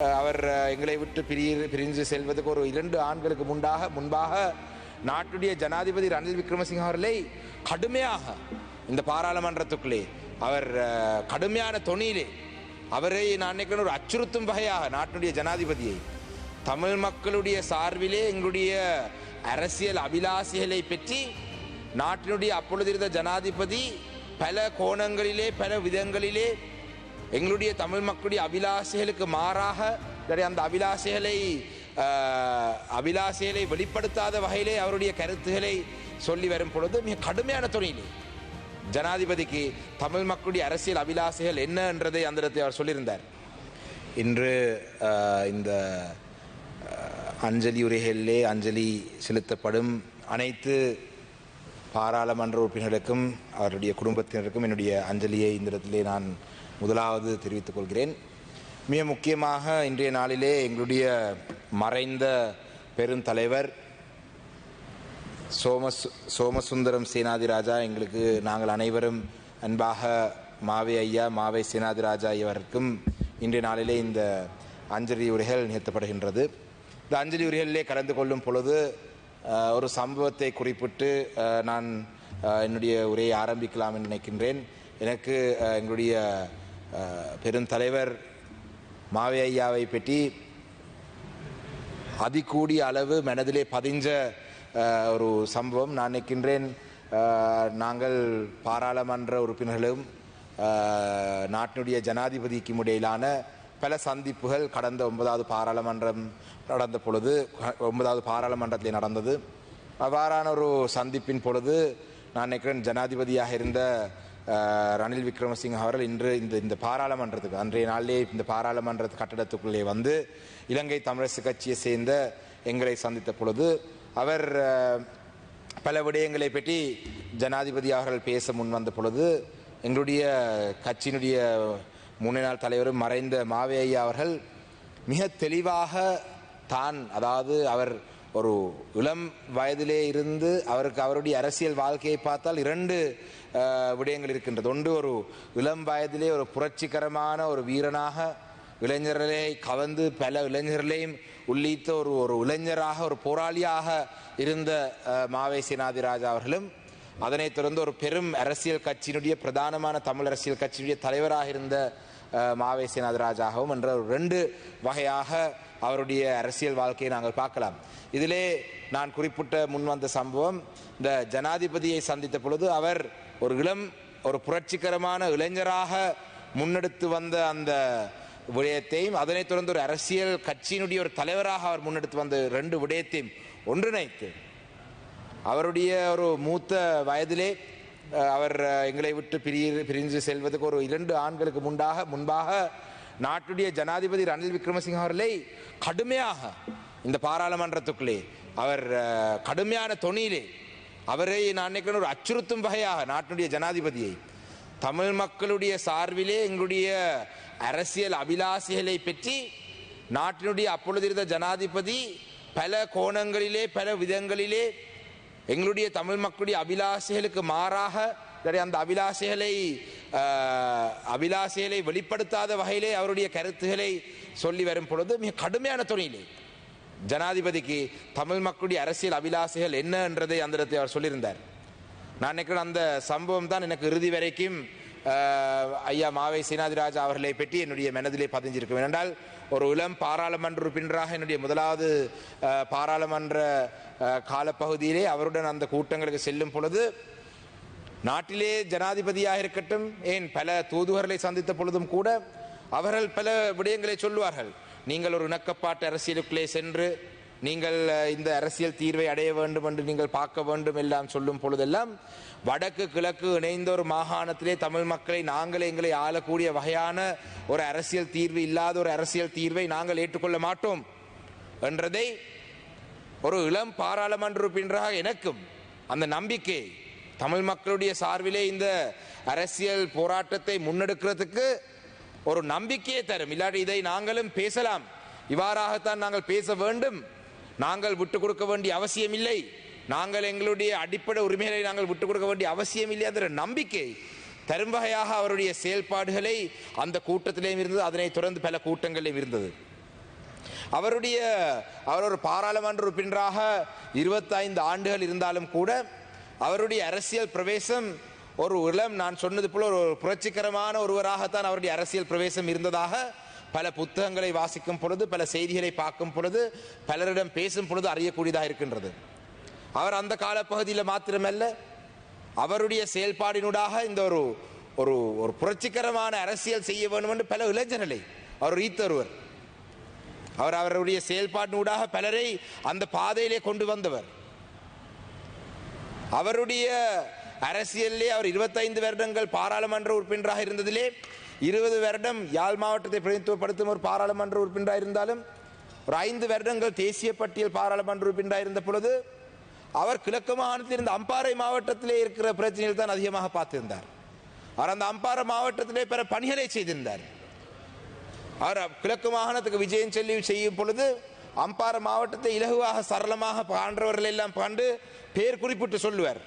அவர் எங்களை விட்டு பிரிய பிரிஞ்சு செல்வதற்கு ஒரு இரண்டு ஆண்களுக்கு முன்பாக முன்பாக நாட்டுடைய ஜனாதிபதி ரணில் விக்ரமசிங்க அவர்களை கடுமையாக இந்த பாராளுமன்றத்துக்குள்ளே அவர் கடுமையான தொனியிலே அவரை நான் நினைக்கிறேன் ஒரு அச்சுறுத்தும் வகையாக நாட்டுடைய ஜனாதிபதியை தமிழ் மக்களுடைய சார்பிலே எங்களுடைய அரசியல் அபிலாசிகளை பற்றி நாட்டினுடைய அப்பொழுது இருந்த ஜனாதிபதி பல கோணங்களிலே பல விதங்களிலே எங்களுடைய தமிழ் மக்களுடைய அபிலாசைகளுக்கு மாறாக அந்த அபிலாசைகளை அபிலாசைகளை வெளிப்படுத்தாத வகையிலே அவருடைய கருத்துக்களை சொல்லி வரும் பொழுது மிக கடுமையான துணையிலே ஜனாதிபதிக்கு தமிழ் மக்களுடைய அரசியல் அபிலாசைகள் என்ன என்றதை அந்த இடத்தை அவர் சொல்லியிருந்தார். இன்று இந்த அஞ்சலி உரைகளிலே அஞ்சலி செலுத்தப்படும் அனைத்து பாராளுமன்ற உறுப்பினர்களுக்கும் அவருடைய குடும்பத்தினருக்கும் என்னுடைய அஞ்சலியை இந்த இடத்திலே நான் முதலாவது தெரிவித்துக் கொள்கிறேன். மிக முக்கியமாக இன்றைய நாளிலே எங்களுடைய மறைந்த பெருந்தலைவர் சோமசு சோமசுந்தரம் சேனாதிராஜா எங்களுக்கு நாங்கள் அனைவரும் அன்பாக மாவை ஐயா மாவை சேனாதிராஜா இவருக்கும் இன்றைய நாளிலே இந்த அஞ்சலி உரைகள் நிகழ்த்தப்படுகின்றது. இந்த அஞ்சலி உரைகளிலே கலந்து கொள்ளும் பொழுது ஒரு சம்பவத்தை குறிப்பிட்டு நான் என்னுடைய உரையை ஆரம்பிக்கலாம் என்று நினைக்கின்றேன். எனக்கு எங்களுடைய பெருந்தலைவர் மாவே ஐயாவை பற்றி அதிகூடிய அளவு மனதிலே பதிஞ்ச ஒரு சம்பவம். நான் நினைக்கின்றேன் நாங்கள் பாராளுமன்ற உறுப்பினர்களும் நாட்டினுடைய ஜனாதிபதிக்கும் இடையிலான பல சந்திப்புகள் கடந்த ஒன்பதாவது பாராளுமன்றம் நடந்த பொழுது ஒன்பதாவது பாராளுமன்றத்தில் நடந்தது. அவ்வாறான ஒரு சந்திப்பின் பொழுது நான் நினைக்கிறேன் ஜனாதிபதியாக இருந்த ரணில் விக்ரமசிங்க அவர்கள் இன்று இந்த இந்த பாராளுமன்றத்துக்கு அன்றைய நாளிலே இந்த பாராளுமன்ற கட்டடத்துக்குள்ளே வந்து இலங்கை தமிழரசு கட்சியை சேர்ந்த எங்களை சந்தித்த பொழுது அவர் பல விடயங்களை பற்றி ஜனாதிபதி அவர்கள் பேச முன் வந்த பொழுது எங்களுடைய கட்சியினுடைய முன்னாள் தலைவரும் மறைந்த மாவே ஐயா அவர்கள் மிக தெளிவாக தான் அதாவது அவர் ஒரு இளம் வயதிலே இருந்து அவருக்கு அவருடைய அரசியல் வாழ்க்கையை பார்த்தால் இரண்டு விடயங்கள் இருக்கின்றது. ஒன்று ஒரு இளம் வயதிலே ஒரு புரட்சிகரமான ஒரு வீரனாக இளைஞர்களை கவர்ந்து பல இளைஞர்களையும் உள்ளித்த ஒரு ஒரு இளைஞராக ஒரு போராளியாக இருந்த அஹ், மாவை சேனாதிராஜா அவர்களும் அதனைத் தொடர்ந்து ஒரு பெரும் அரசியல் கட்சியினுடைய பிரதானமான தமிழ் அரசியல் கட்சியினுடைய தலைவராக இருந்த அஹ், மாவை சேனாதிராஜாகவும் என்ற ஒரு ரெண்டு வகையாக அவருடைய அரசியல் வாழ்க்கையை நாங்கள் பார்க்கலாம். இதிலே நான் குறிப்பிட்ட முன் வந்த சம்பவம் இந்த ஜனாதிபதியை சந்தித்த பொழுது அவர் ஒரு இளம் ஒரு புரட்சிகரமான இளைஞராக முன்னெடுத்து வந்த அந்த விடயத்தையும் அதனைத் தொடர்ந்து ஒரு அரசியல் கட்சியினுடைய ஒரு தலைவராக அவர் முன்னெடுத்து வந்த ரெண்டு விடயத்தையும் ஒன்றிணைத்து அவருடைய ஒரு மூத்த வயதிலே அவர் எங்களை விட்டு பிரி பிரிஞ்சு செல்வதற்கு ஒரு இரண்டு ஆண்களுக்கு முன்பாக முன்பாக நாட்டுடைய ஜனாதிபதி ரணில் விக்ரமசிங்க அவர்களை கடுமையாக இந்த பாராளுமன்றத்துக்குள்ளே அவர் கடுமையான தொனியிலே அவரை நான் நினைக்கிறேன் ஒரு அச்சுறுத்தும் வகையாக நாட்டுடைய ஜனாதிபதியை தமிழ் மக்களுடைய சார்பிலே எங்களுடைய அரசியல் அபிலாசிகளை பற்றி நாட்டினுடைய அப்பொழுது இருந்த ஜனாதிபதி பல கோணங்களிலே பல விதங்களிலே எங்களுடைய தமிழ் மக்களுடைய அபிலாசைகளுக்கு மாறாக அந்த அபிலாசைகளை அபிலாசைகளை வெளிப்படுத்தாத வகையிலே அவருடைய கருத்துகளை சொல்லி வரும் பொழுது மிக கடுமையான துணையிலே ஜனாதிபதிக்கு தமிழ் மக்களுடைய அரசியல் அபிலாசைகள் என்ன என்றதை அந்த இடத்தை அவர் சொல்லியிருந்தார். நான் நினைக்கிறேன் அந்த சம்பவம் தான் எனக்கு இறுதி வரைக்கும் ஐயா மாவை சீனாதிராஜ் அவர்களை பற்றி என்னுடைய மனதிலே பதிஞ்சிருக்கும். ஏனென்றால் ஒரு இளம் பாராளுமன்ற உறுப்பினராக என்னுடைய முதலாவது பாராளுமன்ற காலப்பகுதியிலே அவருடன் அந்த கூட்டங்களுக்கு செல்லும் பொழுது நாட்டிலே ஜனாதிபதியாக இருக்கட்டும் ஏன் பல தூதுவர்களை சந்தித்த பொழுதும் கூட அவர்கள் பல விடயங்களை சொல்லுவார்கள். நீங்கள் ஒரு இணக்கப்பாட்டு அரசியலுக்குள்ளே சென்று நீங்கள் இந்த அரசியல் தீர்வை அடைய வேண்டும் என்று நீங்கள் பார்க்க வேண்டும் எல்லாம் சொல்லும் பொழுதெல்லாம் வடக்கு கிழக்கு இணைந்த ஒரு மாகாணத்திலே தமிழ் மக்களை நாங்கள் எங்களை ஆளக்கூடிய வகையான ஒரு அரசியல் தீர்வு இல்லாத ஒரு அரசியல் தீர்வை நாங்கள் ஏற்றுக்கொள்ள மாட்டோம் என்றதை ஒரு இளம் பாராளுமன்ற உறுப்பினராக எனக்கும் அந்த நம்பிக்கை தமிழ் மக்களுடைய சார்பிலே இந்த அரசியல் போராட்டத்தை முன்னெடுக்கிறதுக்கு ஒரு நம்பிக்கையை தரும். இல்லாட்டி இதை நாங்களும் பேசலாம். இவ்வாறாகத்தான் நாங்கள் பேச வேண்டும். நாங்கள் விட்டு கொடுக்க வேண்டிய அவசியம் இல்லை நாங்கள் எங்களுடைய அடிப்படை உரிமைகளை நாங்கள் விட்டு கொடுக்க வேண்டிய அவசியம் இல்லை என்ற நம்பிக்கை தரும் வகையாக அவருடைய செயல்பாடுகளை அந்த கூட்டத்திலேயும் இருந்தது. அதனை தொடர்ந்து பல கூட்டங்களிலும் இருந்தது. அவருடைய அவர் ஒரு பாராளுமன்ற உறுப்பினராக இருபத்தைந்து ஆண்டுகள் இருந்தாலும் கூட அவருடைய அரசியல் பிரவேசம் ஒரு இளம் நான் சொன்னது போல ஒரு புரட்சிகரமான ஒருவராகத்தான் அவருடைய அரசியல் பிரவேசம் இருந்ததாக பல புத்தகங்களை வாசிக்கும் பொழுது பல செய்திகளை பார்க்கும் பொழுது பலரிடம் பேசும் பொழுது அறியக்கூடியதாக இருக்கின்றது. அவர் அந்த காலப்பகுதியில் மாத்திரமல்ல அவருடைய செயல்பாடினூடாக இந்த ஒரு ஒரு ஒரு புரட்சிகரமான அரசியல் செய்ய வேண்டும் என்று பல இளைஞர்களை அவர் ஈத்தருவர் அவர் அவருடைய செயல்பாடினூடாக பலரை அந்த பாதையிலே கொண்டு வந்தவர். அவருடைய அரசியலிலே அவர் இருபத்தைந்து வருடங்கள் பாராளுமன்ற உறுப்பினராக இருந்ததிலே இருபது வருடம் யாழ் மாவட்டத்தை பிரதிநிதித்துவப்படுத்தும் ஒரு பாராளுமன்ற உறுப்பினராக இருந்தாலும் ஒரு ஐந்து வருடங்கள் தேசிய பட்டியல் பாராளுமன்ற உறுப்பினராக இருந்த பொழுது அவர் கிழக்கு மாகாணத்தில் இருந்த அம்பாறை மாவட்டத்திலே இருக்கிற பிரச்சனைகள் தான் அதிகமாக பார்த்திருந்தார். அவர் அந்த அம்பாறை மாவட்டத்திலே பிற பணிகளை செய்திருந்தார். அவர் கிழக்கு மாகாணத்துக்கு விஜயம் செல்லி செய்யும் பொழுது அம்பார மாவட்டத்தை இலகுவாக சரளமாக பாண்டவர்கள் எல்லாம் பாண்டு பேர் குறிப்பிட்டு சொல்லுவார்.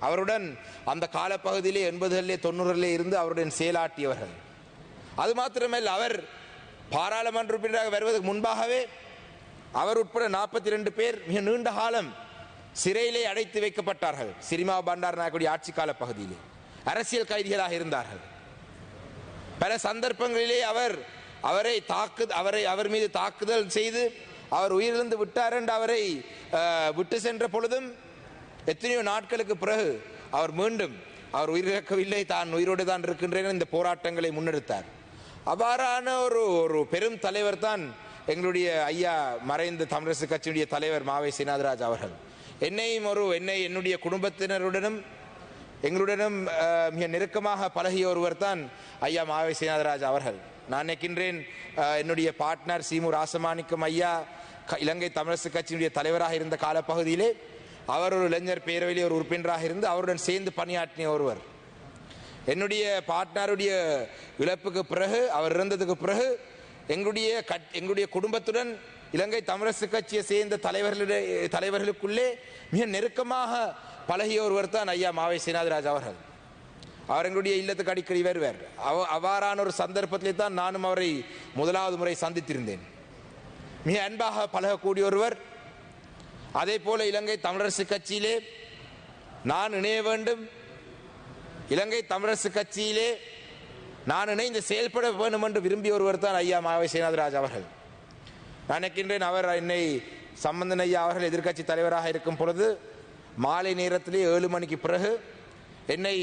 அவருடன் அந்த காலப்பகுதியிலே எண்பதுகளிலே தொண்ணூறுகளிலே இருந்து அவருடன் செயலாட்டியவர்கள் அது மாத்திரமல்ல அவர் பாராளுமன்ற உறுப்பினராக வருவதற்கு முன்பாகவே அவர் உட்பட நாற்பத்தி ரெண்டு பேர் மிக நீண்ட காலம் சிறையிலே அடைத்து வைக்கப்பட்டார்கள். சிரிமா பண்டார் நாயக்குடி ஆட்சி கால பகுதியிலே அரசியல் கைதிகளாக இருந்தார்கள். பல சந்தர்ப்பங்களிலே அவர் அவரை தாக்கு அவரை அவர் மீது தாக்குதல் செய்து அவர் உயிரிழந்து விட்டார் என்று அவரை விட்டு சென்ற பொழுதும் எத்தனையோ நாட்களுக்கு பிறகு அவர் மீண்டும் அவர் உயிரிழக்கவில்லை தான் உயிரோடு தான் இருக்கின்றேன் இந்த போராட்டங்களை முன்னெடுத்தார். அவ்வாறான ஒரு ஒரு பெரும் தலைவர் தான் எங்களுடைய ஐயா மறைந்த தமிழரசு கட்சியுடைய தலைவர் மாவை சீனாதராஜ் அவர்கள். என்னையும் ஒரு என்னை என்னுடைய குடும்பத்தினருடனும் எங்களுடனும் மிக நெருக்கமாக பழகிய ஒருவர் தான் ஐயா மாவை சீனாதராஜ் அவர்கள். நான் நினைக்கின்றேன் என்னுடைய பாட்னர் சீமு ராசமாணிக்கம் ஐயா இலங்கை தமிழரசு கட்சியினுடைய தலைவராக இருந்த காலப்பகுதியிலே அவர் ஒரு இளைஞர் பேரவையிலே ஒரு உறுப்பினராக இருந்து அவருடன் சேர்ந்து பணியாற்றிய ஒருவர். என்னுடைய பாட்னாருடைய இழப்புக்கு பிறகு அவர் இறந்ததுக்கு பிறகு எங்களுடைய கட்- எங்களுடைய குடும்பத்துடன் இலங்கை தமிழரசு கட்சியை சேர்ந்த தலைவர்களிடையே தலைவர்களுக்குள்ளே மிக நெருக்கமாக பழகிய ஒருவர் தான் ஐயா மாவை சீனாதிராஜ் அவர்கள். அவர் எங்களுடைய இல்லத்துக்கு அடிக்கடி வருவார். அவ அவ்வாறான ஒரு சந்தர்ப்பத்திலே தான் நானும் அவரை முதலாவது முறை சந்தித்திருந்தேன். மிக அன்பாக பழகக்கூடிய ஒருவர். அதே போல இலங்கை தமிழரசு கட்சியிலே நான் இணைய வேண்டும். இலங்கை தமிழரசு கட்சியிலே நான் இணைந்து செயல்பட வேண்டும் என்று விரும்பிய ஒருவர் தான் ஐயா மாவை சேனாதிராஜ் அவர்கள். நான் நினைக்கின்றேன் அவர் என்னை சம்பந்தன் ஐயா அவர்கள் எதிர்க்கட்சி தலைவராக இருக்கும் பொழுது மாலை நேரத்திலே ஏழு மணிக்கு பிறகு என்னை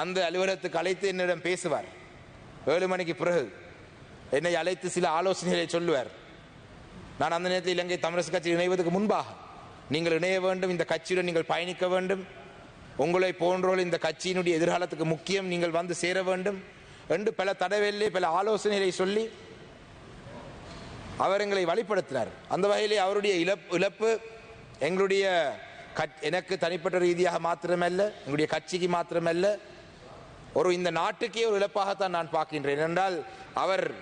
அந்த அலுவலகத்துக்கு அழைத்து என்னிடம் பேசுவார். ஏழு மணிக்கு பிறகு என்னை அழைத்து சில ஆலோசனைகளை சொல்லுவார். நான் அந்த நேரத்தில் இலங்கை தமிழரசு கட்சி இணைவதற்கு முன்பாக நீங்கள் இணைய வேண்டும் இந்த கட்சியுடன் நீங்கள் பயணிக்க வேண்டும். உங்களை போன்றோர் இந்த கட்சியினுடைய எதிர்காலத்துக்கு முக்கியம். நீங்கள் வந்து சேர வேண்டும் என்று பல தடவையிலே பல ஆலோசனைகளை சொல்லி அவர் எங்களை வழிப்படுத்தினார் அந்த வகையிலே அவருடைய இழப்பு இழப்பு எங்களுடைய கட்- எனக்கு தனிப்பட்ட ரீதியாக மாத்திரமல்ல எங்களுடைய கட்சிக்கு மாத்திரமல்ல. ஒரு இந்த நாட்டுக்கே ஒரு இழப்பாகத்தான் நான் பார்க்கின்றேன். என்றால் அவர்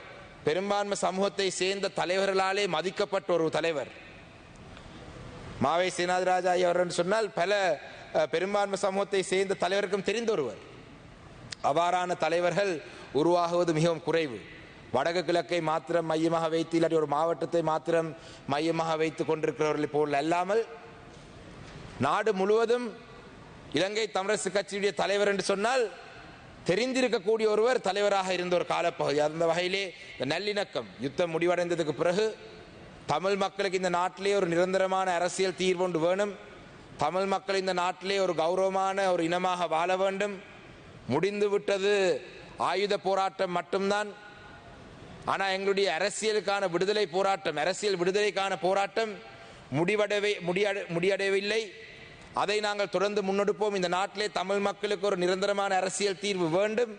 பெரும்பான்மை சமூகத்தை சேர்ந்த தலைவர்களாலே மதிக்கப்பட்ட ஒரு தலைவர். மாவை சீனாதிராஜா அவர் என்று சொன்னால் பல பெரும்பான்மை சமூகத்தை சேர்ந்த தலைவருக்கும் தெரிந்த ஒருவர் அவ்வாறான தலைவர்கள் உருவாகுவது மிகவும் குறைவு. வடக்கு கிழக்கை மாத்திரம் மையமாக வைத்து இல்லாட்டி ஒரு மாவட்டத்தை மாத்திரம் மையமாக வைத்து கொண்டிருக்கிறவர்களை போல் அல்லாமல் நாடு முழுவதும் இலங்கை தமிழரசு கட்சியுடைய தலைவர் என்று சொன்னால் தெரிந்திருக்கக்கூடிய ஒருவர் தலைவராக இருந்த ஒரு காலப்பகுதி. அந்த வகையிலே இந்த நல்லிணக்கம் யுத்தம் முடிவடைந்ததுக்கு பிறகு தமிழ் மக்களுக்கு இந்த நாட்டிலே ஒரு நிரந்தரமான அரசியல் தீர்வொன்று வேணும். தமிழ் மக்கள் இந்த நாட்டிலே ஒரு கௌரவமான ஒரு இனமாக வாழ வேண்டும். முடிந்து விட்டது ஆயுத போராட்டம் மட்டும்தான். ஆனால் எங்களுடைய அரசியலுக்கான விடுதலை போராட்டம் அரசியல் விடுதலைக்கான போராட்டம் முடிவடைவே முடியட முடியடையவில்லை அதை நாங்கள் தொடர்ந்து முன்னெடுப்போம். இந்த நாட்டிலே தமிழ் மக்களுக்கு ஒரு நிரந்தரமான அரசியல் தீர்வு வேண்டும்.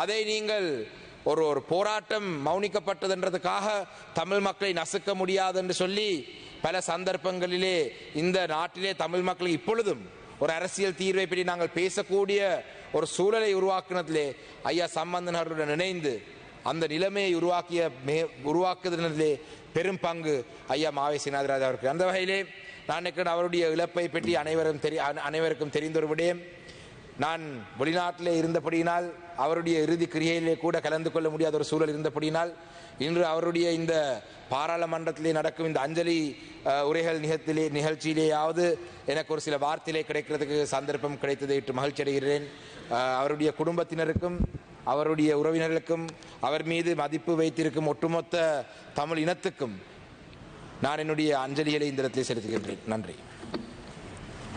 அதை நீங்கள் ஒரு ஒரு போராட்டம் மௌனிக்கப்பட்டதுன்றதுக்காக தமிழ் மக்களை நசுக்க முடியாது என்று சொல்லி பல சந்தர்ப்பங்களிலே இந்த நாட்டிலே தமிழ் மக்கள் இப்பொழுதும் ஒரு அரசியல் தீர்வை பற்றி நாங்கள் பேசக்கூடிய ஒரு சூழலை உருவாக்குனதிலே ஐயா சம்பந்தன் அவர்களுடன் இணைந்து அந்த நிலைமையை உருவாக்கிய மே உருவாக்குவதிலே பெரும் பங்கு ஐயா மாவை சீனாதிராஜ் அவருக்கு. அந்த வகையிலே நான் நினைக்கிறேன் அவருடைய இழப்பை பற்றி அனைவரும் தெரி அனைவருக்கும் தெரிந்த விடயம். நான் வெளிநாட்டிலே இருந்தபடியினால் அவருடைய இறுதி கிரியையிலே கூட கலந்து கொள்ள முடியாத ஒரு சூழல் இருந்தபடியினால் இன்று அவருடைய இந்த பாராளுமன்றத்திலே நடக்கும் இந்த அஞ்சலி உரைகள் நிகழ்த்திலே நிகழ்ச்சியிலேயாவது எனக்கு ஒரு சில வார்த்தையிலே கிடைக்கிறதுக்கு சந்தர்ப்பம் கிடைத்ததை இட்டு மகிழ்ச்சி அடைகிறேன் அவருடைய குடும்பத்தினருக்கும் அவருடைய உறவினர்களுக்கும் அவர் மீது மதிப்பு வைத்திருக்கும் ஒட்டுமொத்த தமிழ் இனத்துக்கும் நான் என்னுடைய அஞ்சலிகளை இந்த இடத்தில் செலுத்துகின்றேன். நன்றி.